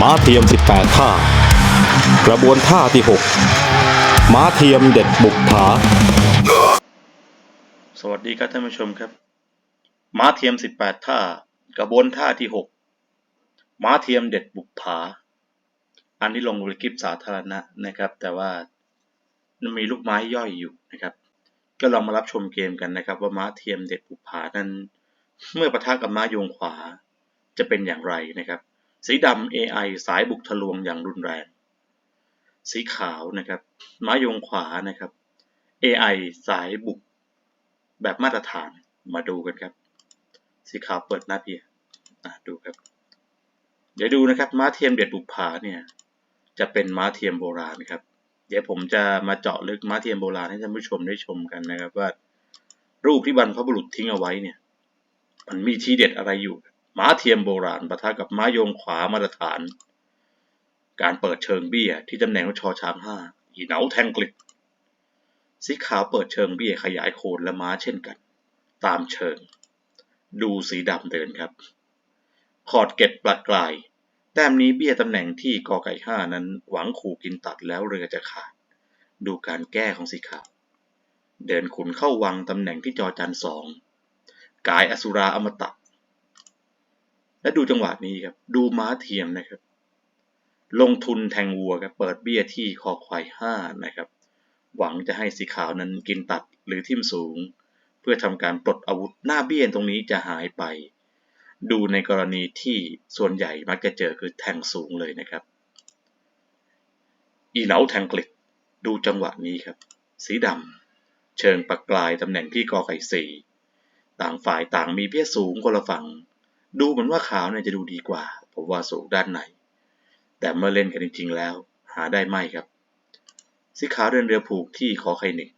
ม้าเทียม 18 ท่า กระบวนท่าที่ 6 ม้าเทียมเด็ดบุกผา สวัสดีครับท่านผู้ชมครับ ม้าเทียม 18 ท่า กระบวนท่าที่ 6 ม้าเทียมเด็ดบุกผา อันนี้ลงบริกิปสาธารณะนะครับ แต่ว่ามันมีลูกไม้ย่อยอยู่นะครับ ก็ลองมารับชมเกมกันนะครับ ว่าม้าเทียมเด็ดบุกผานั้น เมื่อปะทะกับม้าโยงขวาจะเป็นอย่างไรนะครับ สีดำ AI สายบุกทะลวงอย่างรุนแรง สีขาวนะครับม้าโยงขวานะครับ AI สายบุกแบบมาตรฐานมาดูกันครับ สีขาวเปิดหน้าเพียอ่ดูครับ เดี๋ยวดูนะครับม้าเทียมเด็ดบุกผาเนี่ยจะเป็นม้าเทียมโบราณครับ เดี๋ยวผมจะมาเจาะลึกม้าเทียมโบราณให้ท่านผู้ชมได้ชมกันนะครับว่ารูปที่บรรพบุรุษทิ้งเอาไว้เนี่ย มันมีทีเด็ดอะไรอยู่ ม้าเทียมโบราณปะทะกับม้าโยงขวามาตรฐาน การเปิดเชิงเบี้ยที่ตำแหน่งชอช้างห้าอีเหนาแทงกลิดสีขาวเปิดเชิงเบี้ยขยายโคนและม้าเช่นกัน ตามเชิง ดูสีดำเดินครับ ขอดเก็ดปลัดกลาย แต้มนี้เบี้ยตำแหน่งที่กอไก่ห้านั้นหวังขู่กินตัดแล้วเรือจะขาด ดูการแก้ของสีขาว เดินขุนเข้าวังตำแหน่งที่จอจันสองกายอสุราอมตะ และดูจังหวะนี้ครับ ดูม้าเทียมนะครับ ลงทุนแทงวัวครับ เปิดเบี้ยที่คอควายห้านะครับ หวังจะให้สีขาวนั้นกินตัดหรือทิ่มสูง เพื่อทำการปลดอาวุธหน้าเบี้ยตรงนี้จะหายไป ดูในกรณีที่ส่วนใหญ่มักจะเจอคือแทงสูงเลยนะครับ อีเหนาแทงกลิดดูจังหวะนี้ครับ สีดำเชิงปักกลายตำแหน่งที่กอไก่สี่ต่างฝ่ายต่างมีเบี้ยสูงคนละฝั่ง ดูเหมือนว่าขาวเนี่ยจะดูดีกว่า ผมว่าสูงด้านในแต่เมื่อเล่นกันจริงๆแล้ว หาได้ไม่ครับ สีขาวเดินเรือผูกที่ขอไข่หนึ่ง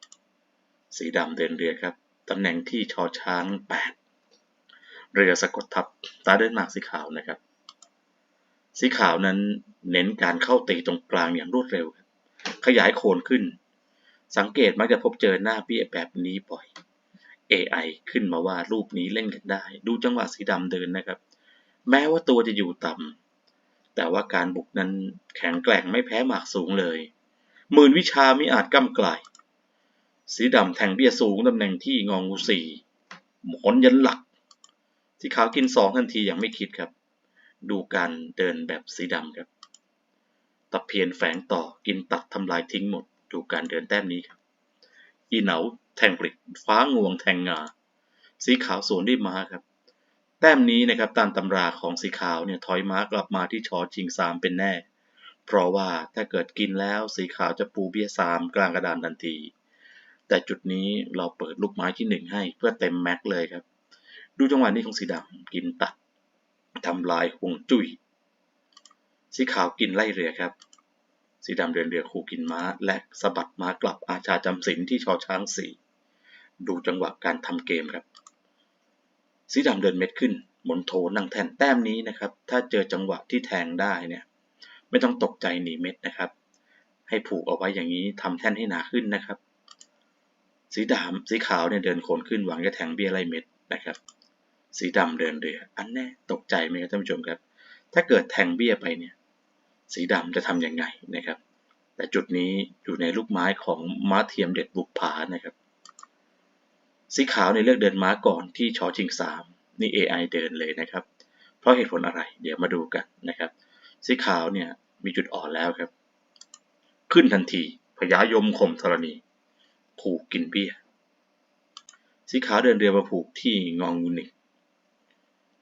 สีดำเดินเรือครับตำแหน่งที่ชอช้างแปดเรือสะกดทับตาเดินหมากสีขาวนะครับ สีขาวนั้นเน้นการเข้าตีตรงกลางอย่างรวดเร็ว ขยายโคนขึ้น สังเกตมักจะพบเจอหน้าเบี้ยแบบนี้บ่อย AI ขึ้นมาว่ารูปนี้เล่นกันได้ ดูจังหวะสีดำเดินนะครับ แม้ว่าตัวจะอยู่ต่ำแต่ว่าการบุกนั้นแข็งแกร่งไม่แพ้หมากสูงเลยหมื่นวิชามิอาจก้ำไกลสีดำแทงเบี้ยสูงตำแหน่งที่งองูสี่หมอนยันหลัก สีขาวกินสองทันทีอย่างไม่คิดครับ ดูการเดินแบบสีดำครับตะเพียนแฝงต่อกินตัดทำลายทิ้งหมด ดูการเดินแต้มนี้ครับ อีเหนา แทงปลิกฟ้างวงแทงงา สีขาวสวนด้วยม้าครับ แต้มนี้นะครับตามตำราของสีขาวเนี่ยถอยม้ากลับมาที่ชอชิงสามเป็นแน่ เพราะว่าถ้าเกิดกินแล้วสีขาวจะปูเบี้ยสามกลางกระดานทันที แต่จุดนี้เราเปิดลูกไม้ที่หนึ่งให้เพื่อเต็มแม็กเลยครับ ดูจังหวะนี้ของสีดำกินตัดทำลายห่วงจุย้ยสีขาวกินไล่เรือครับ สีดำเดินเรือคู่กินม้า และสะบัดม้ากลับอาชาจำศีลที่ชอช้างสี่ ดูจังหวะการทำเกมครับ สีดำเดินเม็ดขึ้น หมุนโถนั่งแทนแต้มนี้นะครับ ถ้าเจอจังหวะที่แทงได้เนี่ย ไม่ต้องตกใจหนีเม็ดนะครับ ให้ผูกเอาไว้อย่างนี้ทำแท่นให้หนาขึ้นนะครับ สีดำสีขาวเนี่ยเดินโคนขึ้นหวังจะแทงเบี้ยไล่เม็ดนะครับ สีดำเดินเรือ อันแน่ตกใจไหมครับท่านผู้ชมครับ ถ้าเกิดแทงเบี้ยไปเนี่ย สีดำจะทำยังไงนะครับ แต่จุดนี้อยู่ในลูกไม้ของม้าเทียมเด็ดบุกผานะครับ สีขาวในยเลือกเดินม้าก่อนที่ชอชิงสามนี่ AI เดินเลยนะครับ เพราะเหตุผลอะไร เดี๋ยวมาดูกันนะครับ สีขาวเนี่ยมีจุดอ่อนแล้วครับ ขึ้นทันทีพญายมข่มธรณี ผูกกินเบี้ย สีขาวเดินเรือมาผูกที่งองงูนึ่ง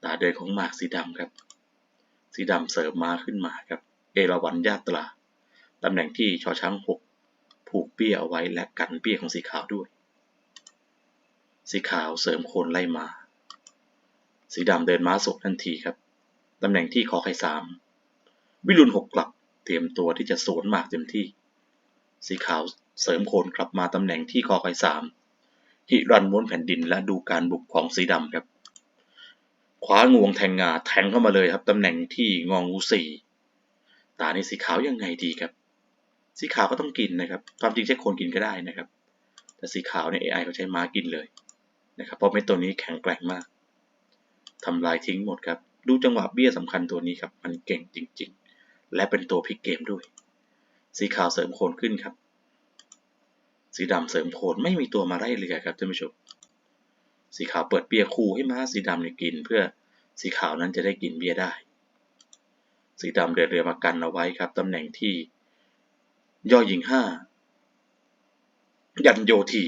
ตาเดินของหมากสีดำครับ สีดำเสริมมาขึ้นมาครับ เอราวัณญาตราตำแหน่งที่ชอช้างหกผูกเบี้ยเอาไว้และกันเบี้ยของสีขาวด้วย สีขาวเสริมโคนไล่มา สีดำเดินม้าศกทันทีครับ ตำแหน่งที่คอไข่สาม วิรุณหกกลับ เตรียมตัวที่จะสวนหมากเต็มที่ สีขาวเสริมโคนกลับมาตำแหน่งที่คอไข่สามหิรันม้วนแผ่นดินและดูการบุกของสีดำครับ คว้างวงแทงงาแทงเข้ามาเลยครับ ตำแหน่งที่งองูสี่ ตาในสีขาวยังไงดีครับ สีขาวก็ต้องกินนะครับ ความจริงใช้โคนกินก็ได้นะครับ แต่สีขาวเนี่ย AI เขาใช้ม้ากินเลย นะครับเพราะเม็ดตัวนี้แข็งแกร่งมากทำลายทิ้งหมดครับ ดูจังหวะเบี้ยสำคัญตัวนี้ครับ มันเก่งจริงและเป็นตัวพลิกเกมด้วย สีขาวเสริมโคนขึ้นครับ สีดำเสริมโคนไม่มีตัวมาไล่เรือครับท่านผู้ชมสีขาวเปิดเบี้ยคู่ให้ม้าสีดำเนี่ยกิน เพื่อสีขาวนั้นจะได้กินเบี้ยได้ สีดำเดินเรือมากันเอาไว้ครับตำแหน่งที่ ย่อหญิงห้ายันโยที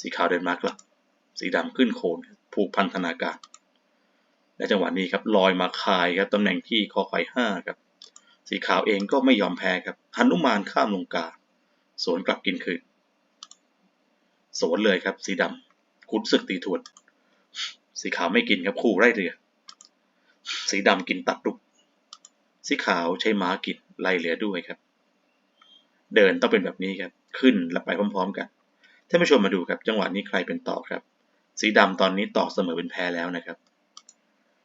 สีขาวเดินมากลับ สีดำขึ้นโคนผูกพันธนาการ และจังหวะนี้ครับลอยมาคายครับตำแหน่งที่คอไฟห้าครับ สีขาวเองก็ไม่ยอมแพ้ครับหนุมานข้ามลงกา สวนกลับกินคืนสวนเลยครับ สีดำขุนศึกตีทวน สีขาวไม่กินครับคู่ไร่เรือ สีดำกินตัดลุกสีขาวใช้ม้ากินไล่เรือด้วยครับ เดินต้องเป็นแบบนี้ครับ ขึ้นและไปพร้อม ๆ กันท่านผู้ชมมาดูครับ จังหวะนี้ใครเป็นต่อครับ สีดำตอนนี้ต่อเสมอเป็นแพ้แล้วนะครับ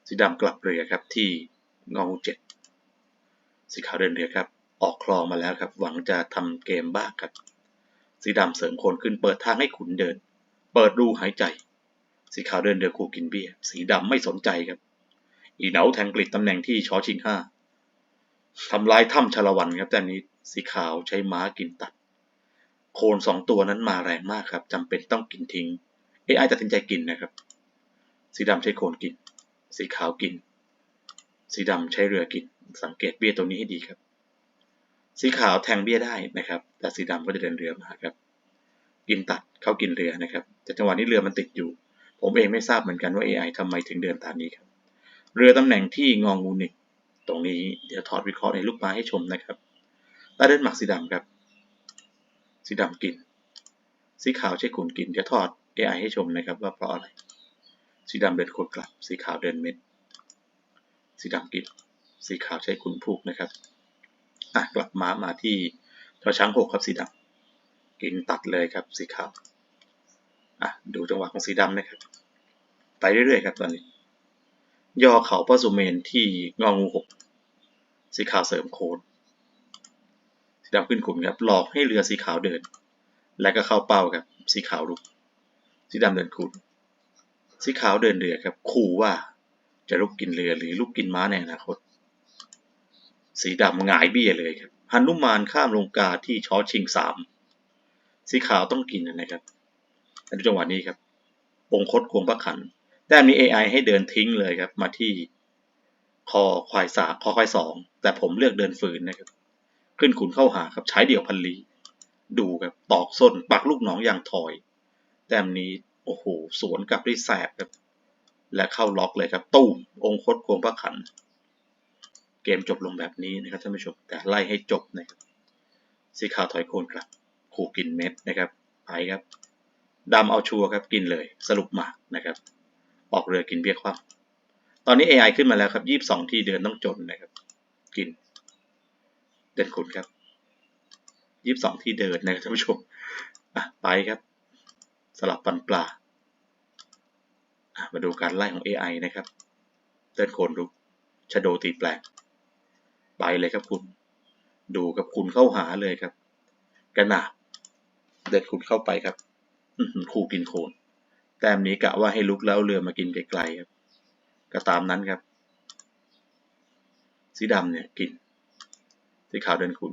สีดำกลับเรือครับที่งองูเจ็ดสีขาวเดินเรือครับ ออกคลองมาแล้วครับ หวังจะทำเกมบ้าครับ สีดำเสริมโคนขึ้นเปิดทางให้ขุนเดิน เปิดรูหายใจ สีขาวเดินเรือคู่กินเบี้ย สีดำไม่สนใจครับ อีเหนาแทงกลิดตำแหน่งที่ชอชิงห้าทำลายถ้ำชาละวันครับแต่นี้สีขาวใช้ม้ากินตัด โคนสองตัวนั้นมาแรงมากครับจำเป็นต้องกินทิ้ง AI ตัดสินใจกินนะครับ สีดำใช้โคนกิน สีขาวกิน สีดำใช้เรือกิน สังเกตเบี้ยตัวนี้ให้ดีครับ สีขาวแทงเบี้ยได้นะครับ แต่สีดำก็จะเดินเรือมาครับ กินตัดเข้ากินเรือนะครับ แต่จังหวะนี้เรือมันติดอยู่ ผมเองไม่ทราบเหมือนกันว่า AI ทำไมถึงเดินตามนี้ครับ เรือตำแหน่งที่งองูหนึ่งตรงนี้เดี๋ยวถอดวิเคราะห์ในลูกไม้ให้ชมนะครับตาเดินหมักสีดำครับ สีดำกิน สีขาวใช้ขุนกิน เดี๋ยวถอด AI ให้ชมนะครับว่าเพราะอะไร สีดำเดินโคตรกลับ สีขาวเดินเม็ด สีดำกินสีขาวใช้ขุนผูกนะครับอะกลับมามาที่ทอช้างหกครับสีดำกินตัดเลยครับสีขาวอะดูจังหวะของสีดำนะครับ ไปเรื่อยๆครับตอนนี้ ยอเขาปะสุเมนที่งองูหกสีขาวเสริมโคนสีดำขึ้นขุนครับหลอกให้เรือสีขาวเดิน และก็เข้าเป้าครับสีขาวลุก สีดำเดินขุนสีขาวเดินเรือครับขู่ว่าจะลุกกินเรือหรือลุกกินม้าในอนาคต สีดำหงายเบี้ยเลยครับฮันุมานข้ามลงกาที่ช้อชิงสามสีขาวต้องกินนะครับและดูจังหวะนี้ครับองคตควงพระขันแต่มี AI ให้เดินทิ้งเลยครับ มาที่คอควายสาคอควายสองแต่ผมเลือกเดินฝืนนะครับ ขึ้นขุนเข้าหาครับใช้เดี่ยวพันลี ดูครับตอกส้นปักลูกหนองอย่างถอย แต้มนี้โอ้โหสวนกลับได้แสบครับและเข้าล็อกเลยครับตุ้มองคตควงพระขัน เกมจบลงแบบนี้นะครับท่านผู้ชมแต่ไล่ให้จบนะครับสีขาวถอยโคนครับขู่กินเม็ดนะครับไปครับดำเอาชัวร์ครับกินเลยสรุปหมากนะครับ ออกเรือกินเบี้ยคว่ำตอนนี้ AI ขึ้นมาแล้วครับยี่สิบสองที่เดินต้องจนนะครับ กิน เดินขุนครับยี่สิบสองที่เดินนะครับท่านผู้ชมอะไปครับ สลับปันปลามาดูการไล่ของ AI นะครับเดินโคนรุกชะโดตีแปลงไปเลยครับคุณ ดูกับคุณเข้าหาเลยครับ กระหนาบเดินคุณเข้าไปครับอื้อหือขู่กินโคน แต้มนี้กะว่าให้ลุกแล้วเรือมากินไกลๆครับ ก็ตามนั้นครับ สีดำเนี่ยกิน สีขาวเดินคุณ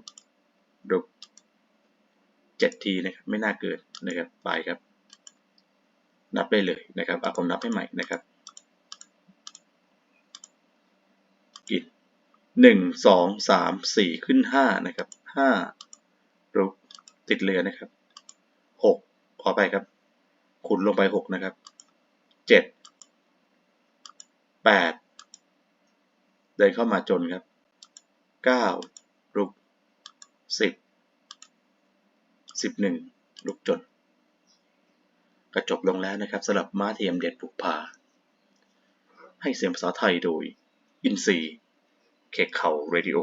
รุกเจ็ดทีนะครับ ไม่น่าเกินนะครับ ไปครับ นับได้เลยนะครับเอาผมนับให้ใหม่นะครับกินหนึ่งสองสามสี่ขึ้นห้านะครับห้ารุกติดเรือนะครับหกขอไปครับขุนลงไปหกนะครับเจ็ดแปดเดินเข้ามาจนครับเก้าลุกสิบสิบหนึ่งลุกจน ก็จบลงแล้วนะครับสำหรับม้าเทียมเด็ดปุกพา ให้เสียงภาษาไทยโดย อินซีเคเขาเรดิโอ